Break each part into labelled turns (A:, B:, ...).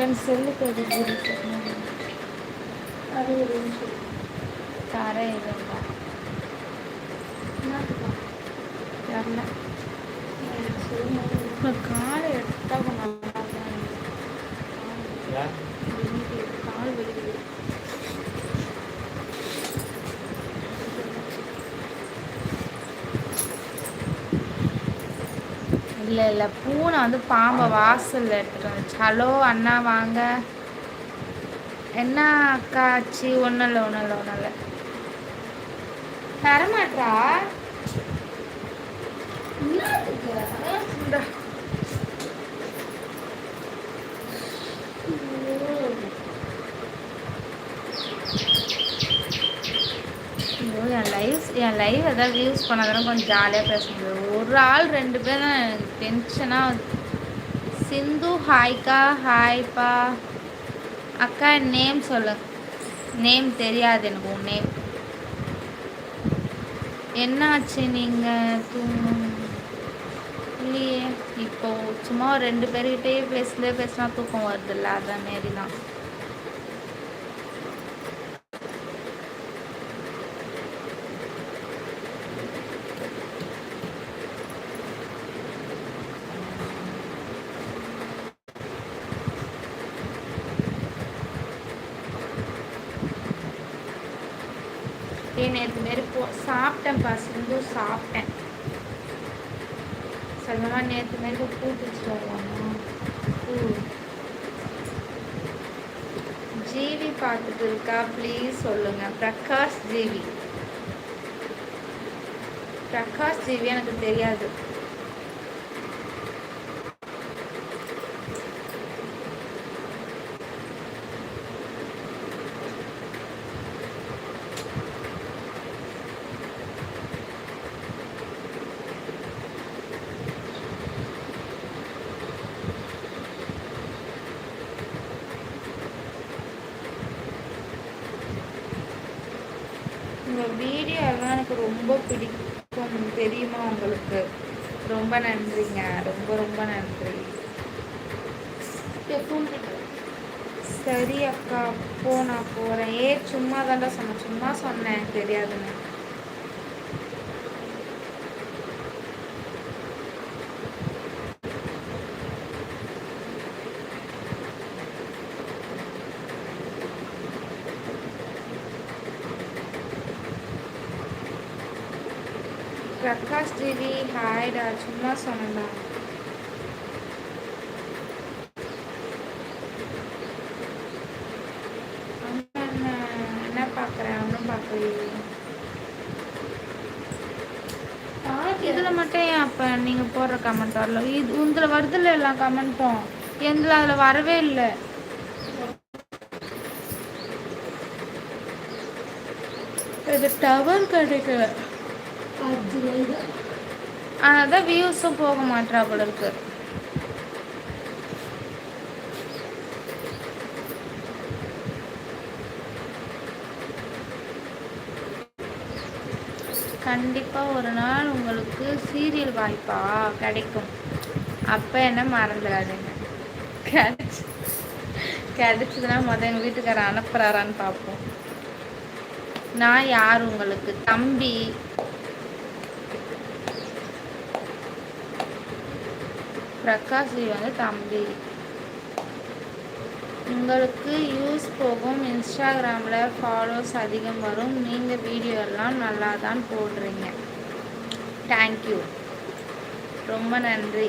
A: என் செல்லுக்கு அது
B: ஒரு நிமிஷம்.
A: தர இருந்தா தெரில காலை எடுத்தா கொஞ்சம் நல்லா தான்
C: ஏன்
A: வெளியே கால் வெளியே இல்லை. இல்லை பூனை வந்து பாம்பை வாசலில் எடுத்துகிட்டு வந்துச்சு. ஹலோ அண்ணா வாங்க. என்ன அக்கா ஆச்சு? ஒன்றும் இல்லை ஒன்றும் இல்லை ஒன்றும் இல்லை. தரமாட்டா
B: என்னத்துக்கு
A: இந்தா. ஐயோ என் லைவ் எதாவது வியூஸ் பண்ணாதானே கொஞ்சம் ஜாலியாக பேச முடியும் ஒரு ஆள் ரெண்டு பேர் தான் எனக்கு டென்ஷனாக சிந்து ஹாய்க்கா ஹாய்ப்பா அக்கா நேம் சொல்லு. நேம் தெரியாது எனக்கு உன் நேம் என்னாச்சு நீங்கள் தூங்கும் இல்லையே. இப்போ சும்மா ரெண்டு பேர்கிட்டயே பேசுனதே பேசினா தூக்கம் வருதுல்ல அதான் மாரி தான் நேற்று மாரி போ சாப்பிட்டேன்ப்பா சிந்து சாப்பிட்டேன். சொல்லலாம் நேற்று மாரி போய் பூ பிடிச்சிட்டு வருவாங்க. பூ. ஜீவி பார்த்துட்டு இருக்கா? ப்ளீஸ் சொல்லுங்க. பிரகாஷ் ஜீவி. பிரகாஷ் ஜீவி எனக்கு தெரியாது. வீடியோ எல்லாம் எனக்கு ரொம்ப பிடிக்கும். தெரியுமா உங்களுக்கு? ரொம்ப நன்றிங்க. ரொம்ப ரொம்ப நன்றி. சரி அக்கா போ நான் போகிறேன் ஏ சும்மா தாண்டா சொன்னேன் சும்மா சொன்னேன். தெரியாதுன்னு. பிரகாஷ் ஜிவி ஹாய்டா சும்மா சொன்னா என்ன என்ன பார்க்குறேன் ஒன்றும் பார்க்கலையே இதில் மட்டும் ஏன் அப்போ நீங்கள் போடுற கமெண்ட் வரல? இது இதில் வருதில்ல எல்லா கமெண்ட்டும் எந்தில் அதில் வரவே இல்லை. இது டவர் கிடைக்கல. அதான் வியூஸும் போக மாட்டா போல இருக்கு. கண்டிப்பாக ஒரு நாள் உங்களுக்கு சீரியல் வாய்ப்பா கிடைக்கும். அப்போ என்ன மறந்துடாதீங்க. கிடைச்சி கிடைச்சதுன்னா மொதல் எங்கள் வீட்டுக்காரர் அனுப்புகிறாரான்னு பார்ப்போம். நான் யார் உங்களுக்கு? தம்பி பிரகாஷ் ஜி வந்து தம்பி. உங்களுக்கு யூஸ் போகும். இன்ஸ்டாகிராமில் ஃபாலோஸ் அதிகம் வரும். நீங்கள் வீடியோ எல்லாம் நல்லா தான் போடுறீங்க தேங்க்யூ ரொம்ப நன்றி.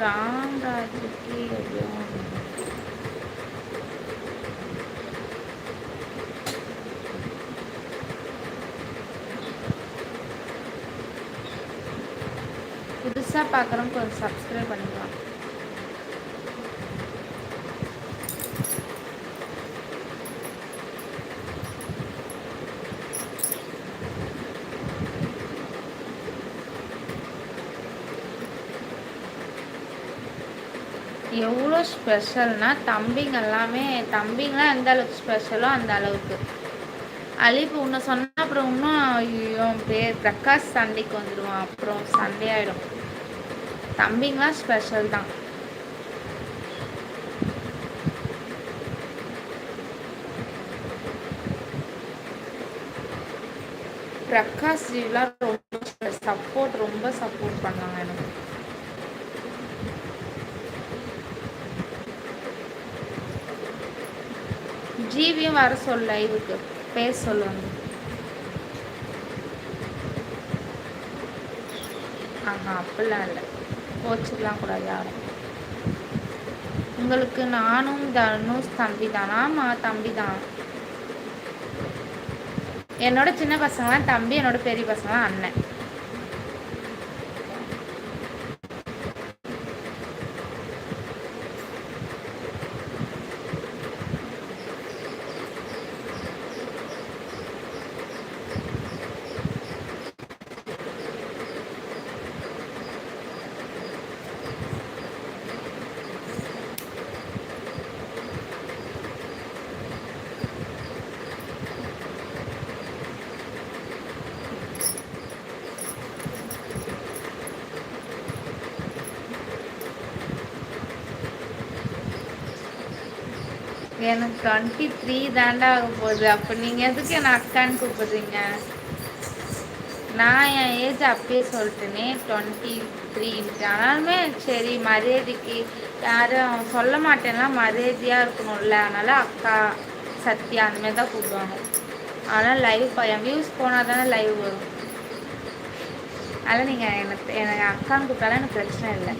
A: ராம்ராஜுக்கு புதுசாக பார்க்குறவங்க கொஞ்சம் சப்ஸ்கிரைப் பண்ணிக்கலாம். எவ்வளோ ஸ்பெஷல்னா தம்பிங்க எல்லாமே தம்பிங்களாம் எந்த அளவுக்கு ஸ்பெஷலோ அந்த அளவுக்கு. அலிப்பு உன்னை சொன்னா அப்புறம் இன்னும் ஐயோ பேர் பிரகாஷ் சண்டைக்கு வந்துடுவான் அப்புறம் சண்டே ஆகிடும் தம்பிங்களாம் ஸ்பெஷல் தான். பிரகாஷ் ஜிலாம் ரொம்ப சப்போர்ட் ரொம்ப சப்போர்ட் பண்ணாங்க எனக்கு. ஜீவியும் வர சொல்ல இதுக்கு பேச சொல்லுவாங்க ஆஹா அப்படிலாம் இல்லை. போச்சுக்கலாம் கூடாது யாரும். உங்களுக்கு நானும் தனுஷ் தம்பி தானா ஆமா தம்பி தான் என்னோட சின்ன பசங்களாம் தம்பி என்னோட பெரிய பசங்களாம் அண்ணன். எனக்கு டுவெண்ட்டி த்ரீ தாண்டா ஆக போகுது. அப்போ நீங்கள் எதுக்கு என்ன அக்கான்னு கூப்பிடுறீங்க? நான் என் ஏஜ் அப்பயே சொல்லிட்டேனே டுவெண்ட்டி த்ரீன்ட்டு ஆனாலுமே சரி மரியாதைக்கு யாரும் சொல்ல மாட்டேன்னா மரியாதையாக இருக்கணும்ல. அதனால் அக்கா சத்யா அந்தமாரி தான் கூப்பிடுவாங்க. ஆனால் லைவ் என் வியூஸ் போனால் தானே லைவ் வரும். அதனால் நீங்கள் எனக்கு எனக்கு அக்கான்னு கூப்பிட்டாலும் எனக்கு பிரச்சனை இல்லை.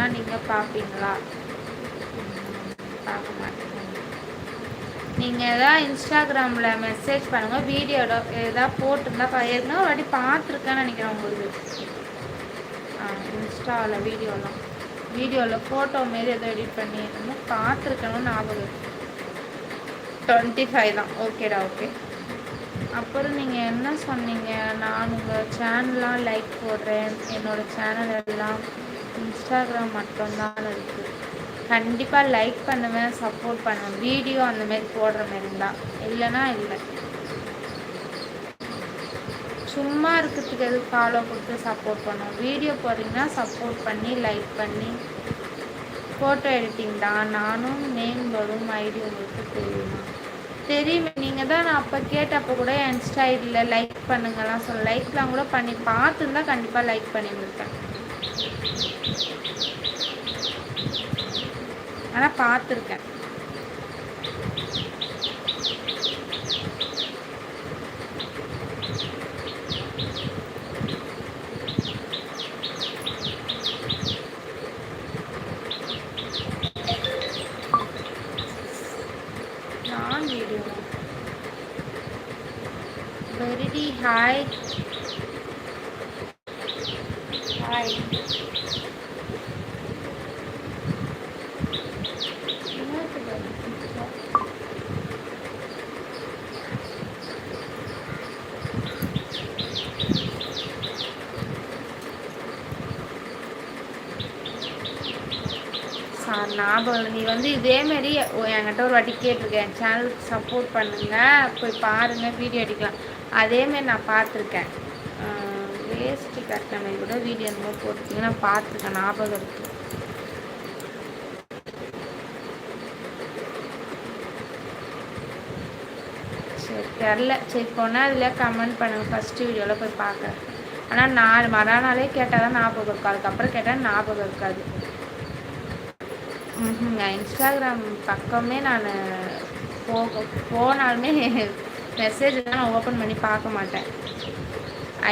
A: சொன்னால் நீங்கள் பார்ப்பீங்களா பார்க்க மாட்டேங்க நீங்கள் எதாவது இன்ஸ்டாகிராமில் மெசேஜ் பண்ணுங்கள் வீடியோ எதாவது போட்டிருந்தா ஏற்கனவே ஒரு வாட்டி பார்த்துருக்கேன்னு நினைக்கிறேன் உங்களுக்கு. ஆ இன்ஸ்டாவில் வீடியோலாம் வீடியோவில் ஃபோட்டோ மாரி எதோ எடிட் பண்ணி என்னமோ பார்த்துருக்கணும் ஞாபகம் டுவெண்ட்டி ஃபைவ் தான். ஓகேடா ஓகே அப்புறம் நீங்கள் என்ன சொன்னீங்க? நான் உங்கள் சேனல்லாம் லைக் போடுறேன். என்னோடய சேனல் எல்லாம் இன்ஸ்டாகிராம் மட்டும்தான் இருக்குது கண்டிப்பாக லைக் பண்ணுவேன் சப்போர்ட் பண்ணுவேன். வீடியோ அந்த மாதிரி போடுற மாதிரி தான். இல்லைன்னா இல்லை. சும்மா இருக்கிறதுக்கு எது ஃபாலோ கொடுத்து சப்போர்ட் பண்ணுவோம் வீடியோ போடுறீங்கன்னா சப்போர்ட் பண்ணி லைக் பண்ணி ஃபோட்டோ எடிட்டிங் தான். நானும் நேம் வரும் ஐடி உங்களுக்கு தெரியுமா? தெரியுமே. நீங்கள் தான் நான் அப்போ கேட்டப்போ கூட என் ஸ்டைலில் லைக் பண்ணுங்கலாம் சொல்ல லைக்லாம் கூட பண்ணி பார்த்துருந்தா கண்டிப்பாக லைக் பண்ணியிருந்திருப்பேன். ஆனால் பார்த்துருக்கேன். நான் வீடியோ. வெரிடி ஹாய் ஹாய் ஞாபகம் நீ வந்து இதேமாரி என்கிட்ட ஒரு வாட்டி கேட்டிருக்கேன் சேனலுக்கு சப்போர்ட் பண்ணுங்க போய் பாருங்கள் வீடியோ எடுக்கலாம். அதேமாரி நான் பார்த்துருக்கேன். வேஸ்ட்டு கட்டின மாதிரி கூட வீடியோ அந்த மாதிரி போட்டிருக்கீங்க. நான் பார்த்துருக்கேன் ஞாபகம் இருக்குது சரி தெரில சரி போனால் அதில் கமெண்ட் பண்ணுங்கள் ஃபஸ்ட்டு வீடியோவில் போய் பார்க்குறேன். ஆனால் நான் மறுநாளே கேட்டால் தான் ஞாபகம் இருக்கும் அதுக்கப்புறம் கேட்டால் ஞாபகம் இருக்காது. இன்ஸ்டாகிராம் பக்கமே நான் போக போனாலுமே மெசேஜ் நான் ஓப்பன் பண்ணி பார்க்க மாட்டேன்.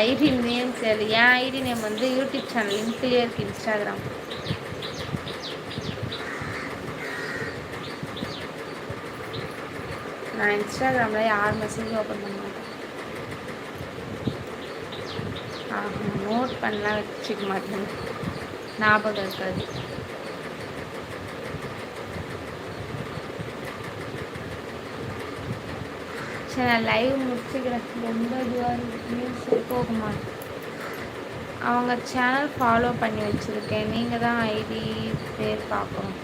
A: ஐடி நேம் சரி. என் ஐடி நேம் வந்து யூடியூப் சேனல் லிங்க்லேயே இருக்குது இன்ஸ்டாகிராம் நான் இன்ஸ்டாகிராமில் யார் மெசேஜ் ஓப்பன் பண்ண மாட்டேன். நோட் பண்ணலாம் வச்சுக்க மாட்டேன். ஞாபகம் இருக்காது. சரி நான் லைவ் முடிச்சுக்கிறேன் ரொம்ப இதுவாக நியூஸ் போகுமா? அவங்க சேனல் ஃபாலோ பண்ணி வச்சுருக்கேன். நீங்கள் தான் ஐடி பேர் பார்க்கணும்.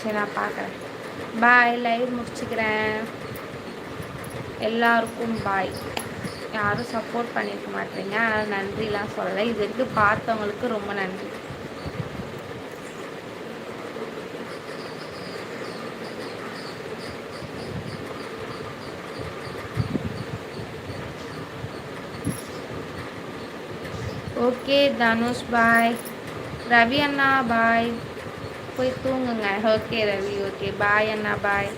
A: சரி நான் பார்க்குறேன். பாய் லைவ் முடிச்சுக்கிறேன். எல்லாருக்கும் பாய் யாரும் சப்போர்ட் பண்ணியிருக்க மாட்டீங்க. அதனால் நன்றிலாம் சொல்லலை. இது வரைக்கும் பார்த்தவங்களுக்கு ரொம்ப நன்றி. ஓகே தனுஷ் பாய் ரவி அண்ணா பாய் போய் தூங்குங்க ஓகே ரவி ஓகே பாய் அண்ணா பாய்